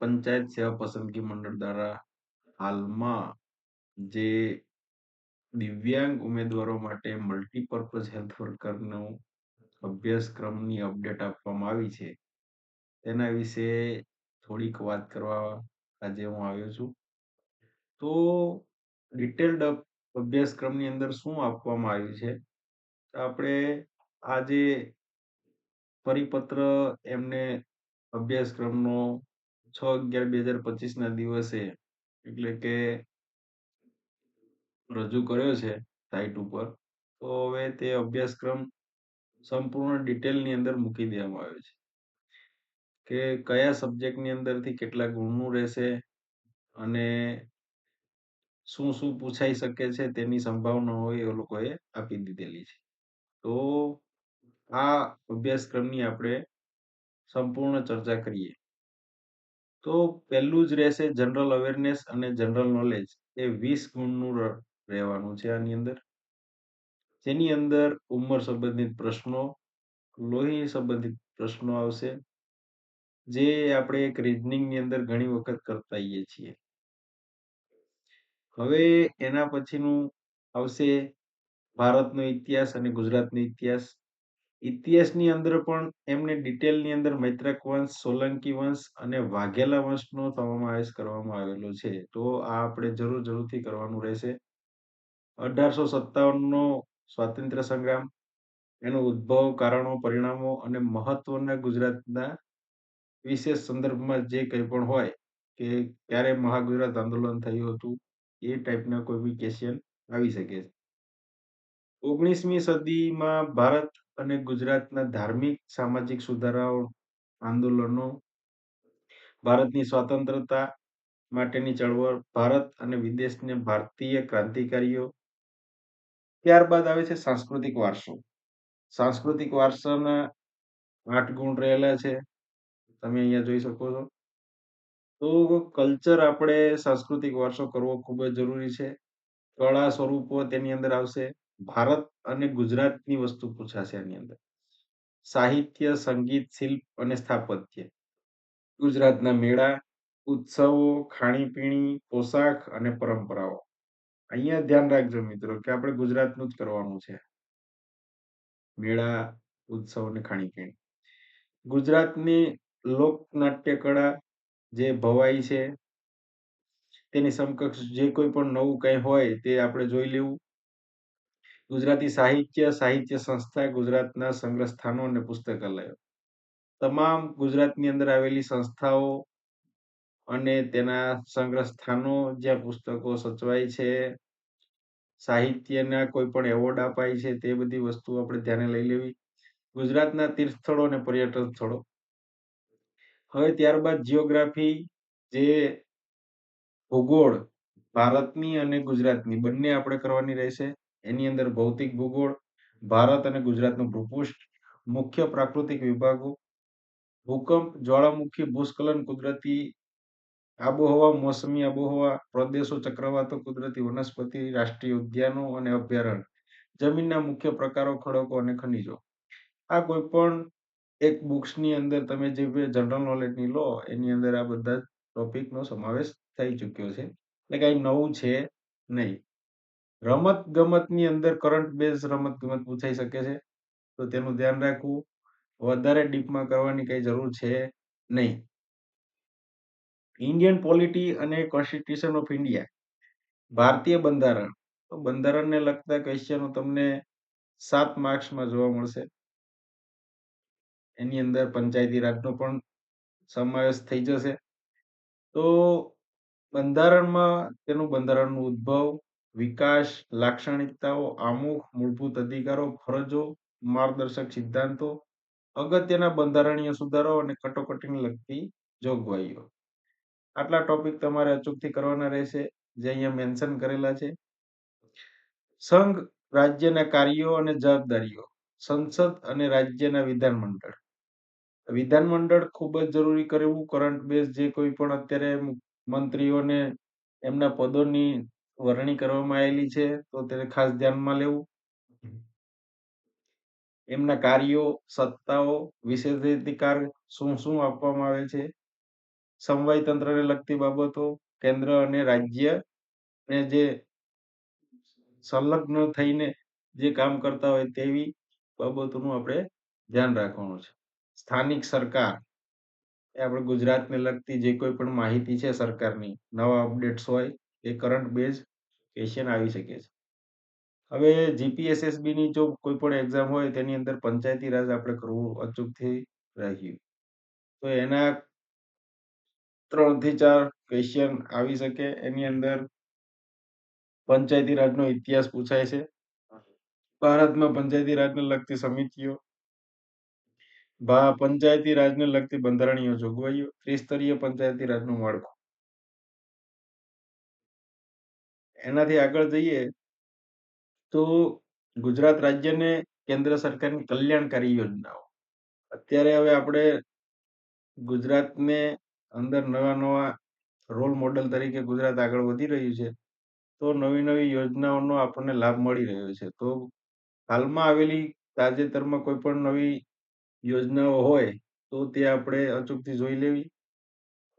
પંચાયત સેવા પસંદગી મંડળ દ્વારા હાલમાં જે દિવ્યાંગ ઉમેદવારો માટે મલ્ટીપર્પઝ હેલ્થ વર્કરનો અભ્યાસક્રમની અપડેટ આપવામાં આવી છે. તેના વિશે થોડીક વાત કરવા આજે હું આવ્યો છું. તો ડિટેલ્ડ અભ્યાસક્રમની અંદર શું આપવામાં આવ્યું છે? આપણે આજે પરિપત્ર એમને અભ્યાસક્રમનો છ અગિયાર બે હજાર પચીસ ના દિવસે એટલે કે રજૂ કર્યો છે સાઇટ ઉપર, તો હવે તે અભ્યાસક્રમ સંપૂર્ણ ડિટેલની અંદર મૂકી દેવામાં આવ્યો છે. કે કયા સબ્જેક્ટની અંદરથી કેટલા ગુણનું રહેશે અને શું શું પૂછાઈ શકે છે તેની સંભાવના હોય એ લોકોએ આપી દીધેલી છે. તો આ અભ્યાસક્રમની આપણે સંપૂર્ણ ચર્ચા કરીએ. તો પહેલું જ રહેશે જનરલ અવેરનેસ અને જનરલ નોલેજ એ વીસ ગુણનું રહેવાનું છે આની અંદર. જેની અંદર ઉંમર સંબંધિત પ્રશ્નો, લોહી સંબંધિત પ્રશ્નો આવશે, જે આપણે એક રીઝનિંગની અંદર ઘણી વખત કરતા આવીએ છીએ. હવે એના પછીનું આવશે ભારતનો ઇતિહાસ અને ગુજરાતનો ઇતિહાસ. ઇતિહાસની અંદર પણ એમને ડિટેલની અંદર મૈત્રક વંશ, સોલંકી વંશ અને વાઘેલા વંશનો સમાવેશ કરવામાં આવેલો છે. તો આ આપણે જરૂર જરૂરથી કરવાનું રહેશે. અઢારસો સત્તાવનનો સ્વાતંત્ર્ય સંગ્રામ, એનો ઉદ્ભવ, કારણો, પરિણામો અને મહત્વના ગુજરાતના વિશેષ સંદર્ભમાં જે કંઈ પણ હોય કે ક્યારે મહાગુજરાત આંદોલન થયું હતું, એ ટાઈપના કોઈ બી ક્વેશ્ચન આવી શકે છે. ઓગણીસમી સદીમાં ભારત અને ગુજરાતના ધાર્મિક, સામાજિક સુધારાઓ, આંદોલનો, ભારતની સ્વતંત્રતા માટેની ચળવળ, ભારત અને વિદેશને ભારતીય ક્રાંતિકારીઓ ત્યારબાદ આવે છે સાંસ્કૃતિક વારસો. સાંસ્કૃતિક વારસાના આઠ ગુણ રહેલા છે. તમે અહીંયા જોઈ શકો છો. તો કલ્ચર આપણે સાંસ્કૃતિક વારસો કરવો ખૂબ જ જરૂરી છે. કળા સ્વરૂપો તેની અંદર આવશે. ભારત અને ગુજરાતની વસ્તુ પૂછાશે આની અંદર. સાહિત્ય, સંગીત, શિલ્પ અને સ્થાપત્ય. ગુજરાતના મેળા, ઉત્સવો, ખાણીપીણી, પોશાક અને પરંપરાઓ. અહીંયા ધ્યાન રાખજો મિત્રો કે આપણે ગુજરાતનું જ કરવાનું છે. મેળા, ઉત્સવ અને ખાણીપીણી. ગુજરાતની લોકનાટ્ય કળા જે ભવાઈ છે, તેની સમકક્ષ જે કોઈ પણ નવું કંઈ હોય તે આપણે જોઈ લેવું. ગુજરાતી સાહિત્ય સાહિત્ય સંસ્થા, ગુજરાતના સંગ્રહ સ્થાનો અને પુસ્તકાલયો. તમામ ગુજરાતની અંદર આવેલી સંસ્થાઓ અને તેના સંગ્રહ સ્થાનો જ્યાં પુસ્તકો સચવાય છે, સાહિત્યના કોઈ પણ એવોર્ડ અપાય છે, તે બધી વસ્તુ આપણે ધ્યાને લઈ લેવી. ગુજરાતના તીર્થ સ્થળો અને પર્યટન સ્થળો. હવે ત્યારબાદ જીઓગ્રાફી, જે ભૂગોળ, ભારતની અને ગુજરાતની બંને આપણે કરવાની રહેશે. એની અંદર ભૌતિક ભૂગોળ, ભારત અને ગુજરાતનું ભૂપૃષ્ઠ, મુખ્ય પ્રાકૃતિક વિભાગો, ભૂકંપ, જ્વાળામુખી, ભૂસ્ખલન, કુદરતી આબોહવા, મોસમી આબોહવા, પ્રદેશો, ચક્રવાતો, કુદરતી વનસ્પતિ, રાષ્ટ્રીય ઉદ્યાનો અને અભયારણ્ય, જમીનના મુખ્ય પ્રકારો, ખડકો અને ખનિજો. આ કોઈ પણ એક બુક્સની અંદર તમે જે જનરલ નોલેજની લો, એની અંદર આ બધા ટોપિકનો સમાવેશ થઈ ચૂક્યો છે. એટલે કાંઈ નવું છે નહીં. રમત ગમતની અંદર કરંટ બેઝ રમત ગમત પૂછાઈ શકે છે, તો તેનું ધ્યાન રાખવું. વધારે ડીપમાં કરવાની કઈ જરૂર છે નહીં. ઇન્ડિયન પોલિટી અને કોન્સ્ટિટ્યુશન ઓફ ઇન્ડિયા, ભારતીય બંધારણ, તો બંધારણને લગતા ક્વેશ્ચનો તમને સાત માર્ક્સમાં જોવા મળશે. એની અંદર પંચાયતી રાજનો પણ સમાવેશ થઈ જશે. તો બંધારણમાં, તેનું બંધારણનું ઉદ્ભવ વિકાસ, લાક્ષણિકતાઓ, આમુખ, મૂળભૂત અધિકારો, ફરજો, માર્ગદર્શક સિદ્ધાંતો, અગત્યના બંધારણીય સુધારો અને કટોકટીને લગતી જોગવાઈઓ. આટલા ટોપિક તમારે અચૂકથી કરવાના રહેશે, જે અહીંયા મેન્શન કરેલા છે. સંઘ, રાજ્યના કાર્યો અને જવાબદારીઓ, સંસદ અને રાજ્યના વિધાનમંડળ. વિધાનમંડળ ખૂબ જ જરૂરી કરવું, કરંટ બેઝ જે કોઈ પણ અત્યારે મંત્રીઓને એમના પદોની વરણી કરવામાં આવેલી છે તો તેને ખાસ ધ્યાનમાં લેવું. એમના કાર્યો સત્તાઓ વિશેષાધિકાર શું શું આપવામાં આવે છે? સમવાય તંત્રને લગતી બાબતો કેન્દ્ર અને રાજ્ય ને જે સંલગ્ન થઈને જે કામ કરતા હોય તેવી બાબતોનું આપણે ધ્યાન રાખવાનું છે. સ્થાનિક સરકાર એ આપણે ગુજરાતને લગતી જે કોઈ પણ માહિતી છે સરકારની નવા અપડેટ્સ હોય એ કરંટ બેઝ ક્વેશ્ચન આવી શકે છે. હવે જીપીએસએસબી ની જો કોઈ પણ એક્ઝામ હોય, તેની અંદર પંચાયતી રાજ આપણે કરવું અચૂકથી રાખ્યું તો એના ત્રણથી ચાર ક્વેશ્ચન આવી શકે. એની અંદર પંચાયતી રાજનો ઇતિહાસ પૂછાય છે. ભારતમાં પંચાયતી રાજને લગતી સમિતિઓ પંચાયતી રાજને લગતી બંધારણીય જોગવાઈઓ, ત્રિસ્તરીય પંચાયતી રાજનું માળખું. એનાથી આગળ જઈએ તો ગુજરાત રાજ્યને કેન્દ્ર સરકારની કલ્યાણકારી યોજનાઓ. અત્યારે હવે આપણે ગુજરાતને અંદર નવા નવા રોલ મોડલ તરીકે ગુજરાત આગળ વધી રહ્યું છે, તો નવી નવી યોજનાઓનો આપણને લાભ મળી રહ્યો છે. તો હાલમાં આવેલી તાજેતરમાં કોઈ પણ નવી યોજનાઓ હોય તો તે આપણે અચૂકથી જોઈ લેવી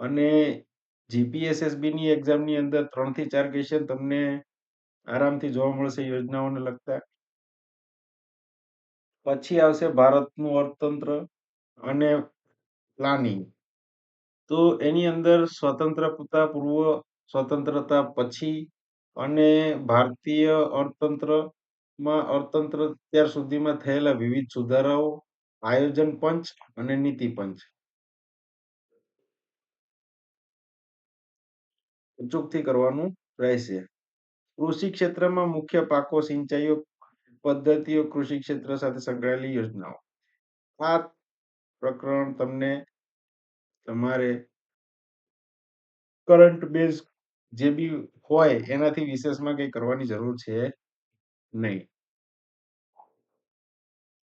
અને જીપીએસએસબી ની એક્ઝામની અંદર ત્રણથી ચાર ક્વેશ્ચન તમને આરામથી જોવા મળશે યોજનાઓને લગતા. પછી આવશે ભારતનું અર્થતંત્ર અને પ્લાનિંગ તો એની અંદર સ્વતંત્રતા પૂર્વ સ્વતંત્રતા પછી અને ભારતીય અર્થતંત્રમાં અર્થતંત્ર અત્યાર સુધીમાં થયેલા વિવિધ સુધારાઓ, આયોજન પંચ અને નીતિ પંચ. અચૂકથી કરવાનું રહેશે. કૃષિ ક્ષેત્રમાં મુખ્ય પાકો સિંચાઈઓ પદ્ધતિઓ કૃષિ ક્ષેત્ર સાથે સંકળાયેલી યોજનાઓ. આ પ્રકરણ તમને તમારે કરંટ બેઝ જે બી હોય એનાથી વિશેષમાં કંઈ કરવાની જરૂર છે નહીં.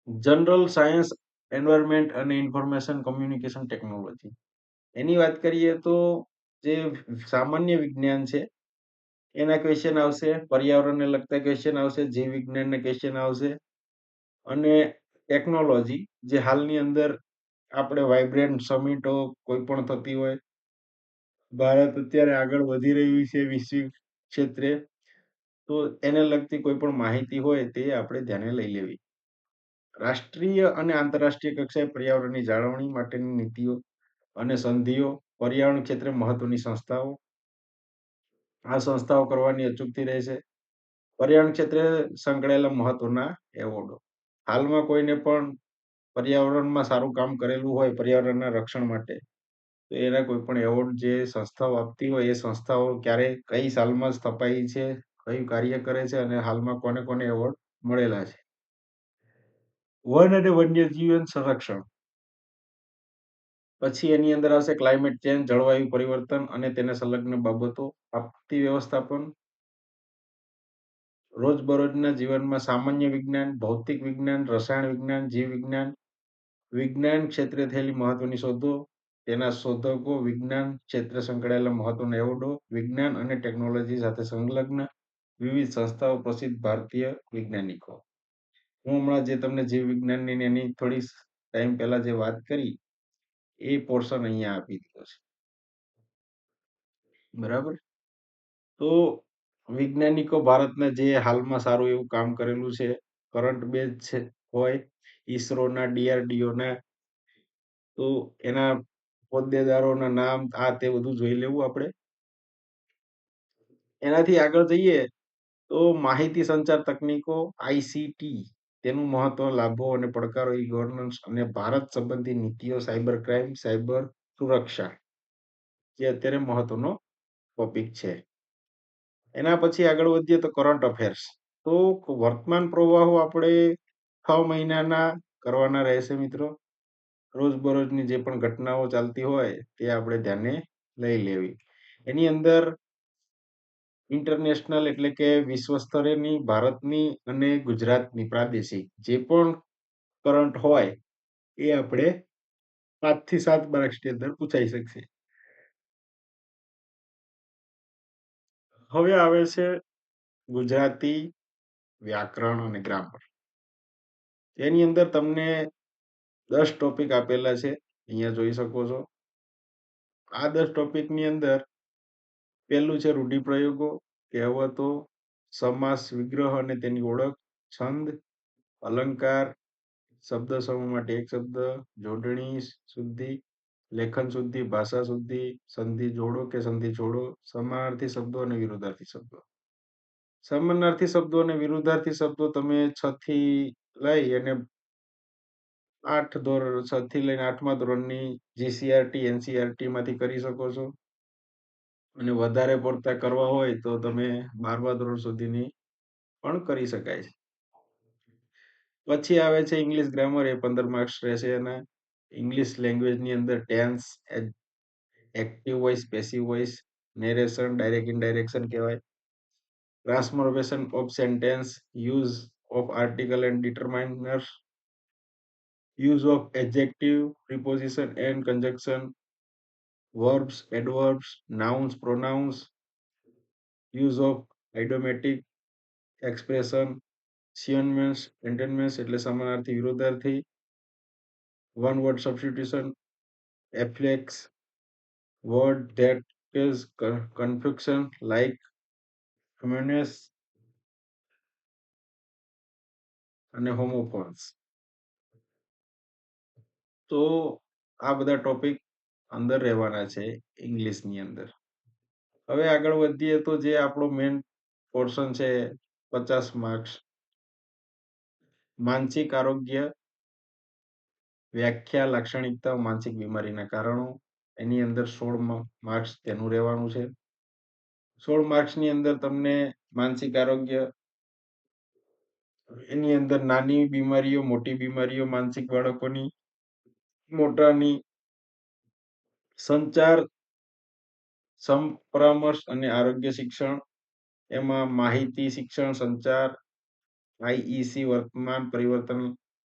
જનરલ સાયન્સ, એન્વાયરમેન્ટ અને ઇન્ફોર્મેશન કોમ્યુનિકેશન ટેકનોલોજી. એની વાત કરીએ તો જે સામાન્ય વિજ્ઞાન છે, એના ક્વેશ્ચન આવશે, પર્યાવરણને લગતા ક્વેશ્ચન આવશે, જીવ વિજ્ઞાનના ક્વેશ્ચન આવશે અને ટેકનોલોજી જે હાલની અંદર આપણે વાઇબ્રન્ટ સમિટો કોઈ પણ થતી હોય, ભારત અત્યારે આગળ વધી રહ્યું છે વૈશ્વિક ક્ષેત્રે, તો એને લગતી કોઈ પણ માહિતી હોય તે આપણે ધ્યાને લઈ લેવી. રાષ્ટ્રીય અને આંતરરાષ્ટ્રીય કક્ષાએ પર્યાવરણની જાળવણી માટેની નીતિઓ અને સંધિઓ, પર્યાવરણ ક્ષેત્રે મહત્વની સંસ્થાઓ. આ સંસ્થાઓ કરવાની અચૂકથી રહેશે પર્યાવરણ ક્ષેત્રે સંકળાયેલા મહત્વના એવોર્ડો. હાલમાં કોઈને પણ પર્યાવરણમાં સારું કામ કરેલું હોય, પર્યાવરણના રક્ષણ માટે, તો એના કોઈ પણ એવોર્ડ જે સંસ્થાઓ આપતી હોય, એ સંસ્થાઓ ક્યારે કઈ સાલમાં સ્થપાઈ છે, કયું કાર્ય કરે છે અને હાલમાં કોને કોને એવોર્ડ મળેલા છે. વન અને વન્ય જીવન સંરક્ષણ. પછી એની અંદર આવશે ક્લાઇમેટ ચેન્જ જળવાયુ પરિવર્તન અને તેને સંલગ્ન બાબતો, આપતી વ્યવસ્થાપન, રોજબરોજના જીવનમાં સામાન્ય વિજ્ઞાન, ભૌતિક વિજ્ઞાન, રસાયણ વિજ્ઞાન, જીવ વિજ્ઞાન વિજ્ઞાન ક્ષેત્રે થયેલી મહત્વની શોધો, તેના શોધકો વિજ્ઞાન ક્ષેત્રે સંકળાયેલા મહત્વના એવોર્ડો, વિજ્ઞાન અને ટેકનોલોજી સાથે સંલગ્ન વિવિધ સંસ્થાઓ, પ્રસિદ્ધ ભારતીય વૈજ્ઞાનિકો. હું હમણાં જે તમને જીવ વિજ્ઞાનની એની થોડી ટાઈમ પહેલા જે વાત કરી એ પોર્શન અહીંયા આપી દીધો છે. બરાબર? તો વૈજ્ઞાનિકો ભારતના જે હાલમાં સારું એવું કામ કરેલું છે, કરંટ બેઝ છે, હોય, ઈસરોના, ડીઆરડીઓના, તો એના હોદ્દેદારોના નામ, આ તે બધું જોઈ લેવું આપણે. એનાથી આગળ જઈએ તો માહિતી સંચાર તકનીકો આઈસીટી તેનું મહત્વ, લાભો અને પડકારો ઈ ગવર્નન્સ અને ભારત સંબંધી નીતિઓ સાયબર ક્રાઇમ સાયબર સુરક્ષા જે અત્યારે મહત્વનો ટોપિક છે. એના પછી આગળ વધીએ તો કરંટ અફેર્સ તો વર્તમાન પ્રવાહો આપણે છ મહિનાના કરવાના રહેશે મિત્રો. રોજબરોજની જે પણ ઘટનાઓ ચાલતી હોય તે આપણે ધ્યાને લઈ લેવી. એની અંદર ઇન્ટરનેશનલ એટલે કે વિશ્વ સ્તરેની ભારતની અને ગુજરાતની પ્રાદેશિક. જે પણ કરંટ હોય, એ આપણે પાંચથી સાત માર્ક્સની અંદર પૂછાઈ શકશે. હવે આવે છે ગુજરાતી વ્યાકરણ અને ગ્રામર એની અંદર તમને દસ ટોપિક આપેલા છે. અહીંયા જોઈ શકો છો. આ દસ ટોપિકની અંદર પહેલું છે રૂઢિપ્રયોગો, કહેવતો, સમાસ, વિગ્રહ અને તેની ઓળખ, છંદ, અલંકાર, શબ્દ સમૂહ માટે એક શબ્દ, જોડણી, શુદ્ધિ, લેખન શુદ્ધિ, ભાષા શુદ્ધિ, સંધિ જોડો કે સંધિ છોડો, સમાનાર્થી શબ્દો અને વિરુદ્ધાર્થી શબ્દો. સમાનાર્થી શબ્દો અને વિરુદ્ધાર્થી શબ્દો તમે છ થી લઈ અને આઠ ધોરણ છ થી લઈને આઠમા ધોરણની જીસીઆરટી એનસીઆરટી માંથી કરી શકો છો અને વધારે પડતા કરવા હોય તો તમે બારમા ધોરણ સુધીની પણ કરી શકાય છે. પછી આવે છે ઇંગ્લિશ ગ્રામર એ પંદર માર્ક્સ રહેશે અને ઇંગ્લિશ લેંગ્વેજની અંદર tense active voice passive voice narration direct indirection કહેવાય. Transformation of sentence use of article and determiners use of adjective preposition and conjunction, verbs, adverbs, nouns, pronouns, use of idiomatic expression, synonyms, antonyms એટલે સમાનાર્થી વિરોધાર્થી one word substitution afflex word that is confusion like communes અને homophones તો આ બધા topic અંદર રહેવાના છે ઇંગ્લિશની અંદર. હવે આગળ વધીએ તો જે આપણો મેઇન પોર્શન છે પચાસ માર્ક્સ માનસિક આરોગ્ય વ્યાખ્યા લાક્ષણિકતા માનસિક બીમારીના કારણો. એની અંદર સોળ માર્ક્સ તેનું રહેવાનું છે. સોળ માર્ક્સની અંદર તમને માનસિક આરોગ્ય, એની અંદર નાની બીમારીઓ, મોટી બીમારીઓ માનસિક બાળકોની, મોટાની સંચાર, સંપરામર્શ અને આરોગ્ય શિક્ષણ. એમાં માહિતી શિક્ષણ, સંચાર IEC વર્તમાન પરિવર્તન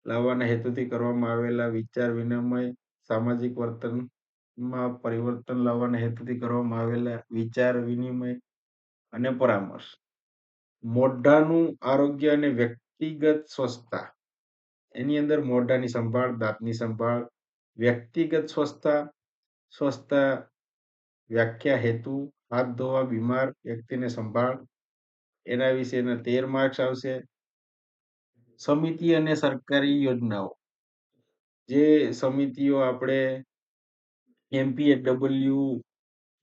લાવવાના હેતુથી કરવામાં આવેલા વિચાર વિનિમય, સામાજિક વર્તનમાં પરિવર્તન લાવવાના હેતુથી કરવામાં આવેલા વિચાર વિનિમય અને પરામર્શ. મોઢાનું આરોગ્ય અને વ્યક્તિગત સ્વચ્છતા એની અંદર મોઢાની સંભાળ, દાંતની સંભાળ, વ્યક્તિગત સ્વચ્છતા સ્વચ્છતા વ્યાખ્યા હેતુ, હાથ ધોવા, બીમાર વ્યક્તિને સંભાળ, એના વિશેના તેર માર્ક્સ આવશે. સમિતિ અને સરકારી યોજનાઓ. જે સમિતિઓ આપણે એમપીએડબલ્યુ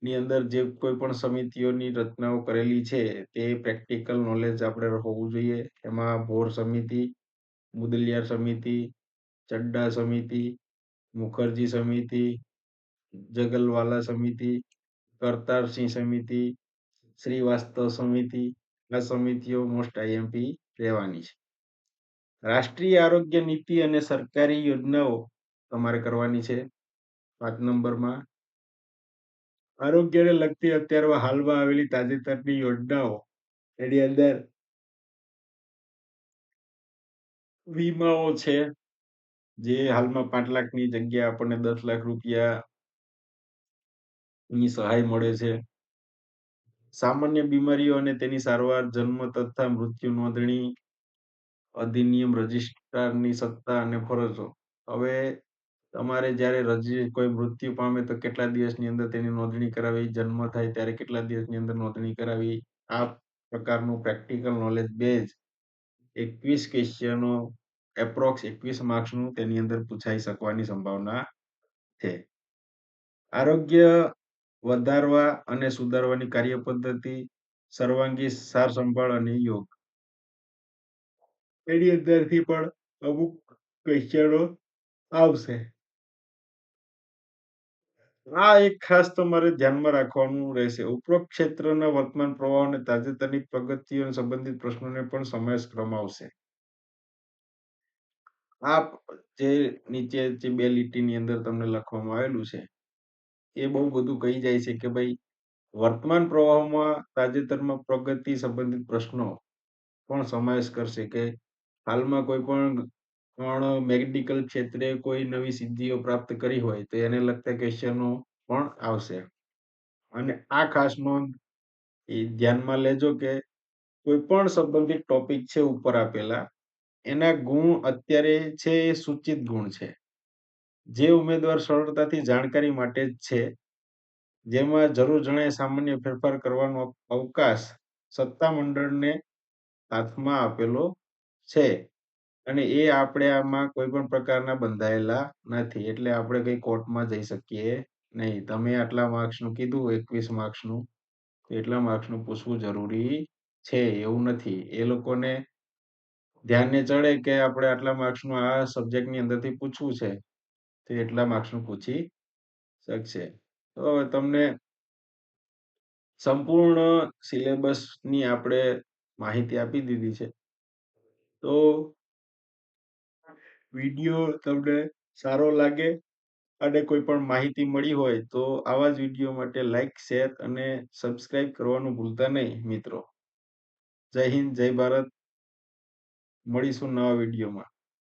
ની અંદર જે કોઈ પણ સમિતિઓની રચનાઓ કરેલી છે, તે પ્રેક્ટિકલ નોલેજ આપણે હોવું જોઈએ. એમાં ભોર સમિતિ, મુદલિયાર સમિતિ, ચડ્ડા સમિતિ, મુખર્જી સમિતિ જગલવાલા સમિતિ, કરતારસિંહ સમિતિ, શ્રીવાસ્તવ સમિતિ, આ સમિતિઓ મોસ્ટ આઈએમપી રહેવાની છે. રાષ્ટ્રીય આરોગ્ય નીતિ અને સરકારી યોજનાઓ તમારે કરવાની છે. પાંચ નંબરમાં, આરોગ્યને લગતી અત્યારે હાલમાં આવેલી તાજેતરની યોજનાઓ, એની અંદર વીમાઓ છે. જે હાલમાં પાંચ લાખની જગ્યા આપણને દસ લાખ રૂપિયા ની સહાય મળે છે. સામાન્ય બીમારીઓ અને તેની સારવાર, જન્મ તથા મૃત્યુ નોંધણી અધિનિયમ, રજિસ્ટ્રારની સત્તા અને ફરજો. હવે તમારે જ્યારે રજી, કોઈ મૃત્યુ પામે તો કેટલા દિવસની અંદર તેની નોંધણી કરાવી, જન્મ થાય ત્યારે કેટલા દિવસની અંદર નોંધણી કરાવી, આ પ્રકારનું પ્રેક્ટિકલ નોલેજ બેઝ એકવીસ ક્વેશ્ચનો, એપ્રોક્સ એકવીસ માર્ક્સનું તેની અંદર પૂછાઈ શકવાની સંભાવના છે. આરોગ્ય વધારવા અને સુધારવાની કાર્ય પદ્ધતિ સર્વાંગી સાર સંભાળ અને યોગ. એની અંદરથી પણ અમુક ક્વેશ્ચનો આવશે. આ એક ખાસ તમારે ધ્યાનમાં રાખવાનું રહેશે. ઉપરોક્ત ક્ષેત્રના વર્તમાન પ્રવાહ અને તાજેતરની પ્રગતિઓ સંબંધિત પ્રશ્નોને પણ સમાવેશ કરવામાં આવશે. આ જે નીચે જે બે લીટીની અંદર તમને લખવામાં આવેલું છે. એ બહુ બધું કહી જાય છે કે ભાઈ, વર્તમાન પ્રવાહમાં તાજેતરમાં પ્રગતિ સંબંધિત પ્રશ્નો પણ સમાવેશ કરશે કે હાલમાં કોઈ પણ પણ મેડિકલ ક્ષેત્રે કોઈ નવી સિદ્ધિઓ પ્રાપ્ત કરી હોય તો એને લગતા ક્વેશ્ચનો પણ આવશે. અને આ ખાસ નોંધ એ ધ્યાનમાં લેજો કે કોઈ પણ સંબંધિત ટોપિક છે ઉપર આપેલા, એના ગુણ અત્યારે છે એ સૂચિત ગુણ છે. જે ઉમેદવાર સરળતાથી જાણકારી માટે જ છે, જેમાં જરૂર જણાય સામાન્ય ફેરફાર કરવાનો અવકાશ સત્તામંડળને હાથમાં આપેલો છે અને એ આપણે આમાં કોઈ પણ પ્રકારના બંધાયેલા નથી. એટલે આપણે કઈ કોર્ટમાં જઈ શકીએ નહીં. તમે આટલા માર્ક્સનું કીધું, એકવીસ માર્ક્સનું એટલા માર્ક્સનું પૂછવું જરૂરી છે. એવું નથી. એ લોકોને ધ્યાને ચડે કે આપણે આટલા માર્ક્સનું આ સબ્જેક્ટની અંદરથી પૂછવું છે. તો એટલા માર્ક્સનું પૂછી શકશે. તો હવે તમને સંપૂર્ણ સિલેબસની આપણે માહિતી આપી દીધી છે. તો વીડિયો તમને સારો લાગે અને કોઈ પણ માહિતી મળી હોય તો આવા જ વીડિયો માટે લાઈક, શેર અને સબસ્ક્રાઇબ કરવાનું ભૂલતા નહીં મિત્રો. જય હિન્દ, જય ભારત. મળીશું નવા વિડીયોમાં.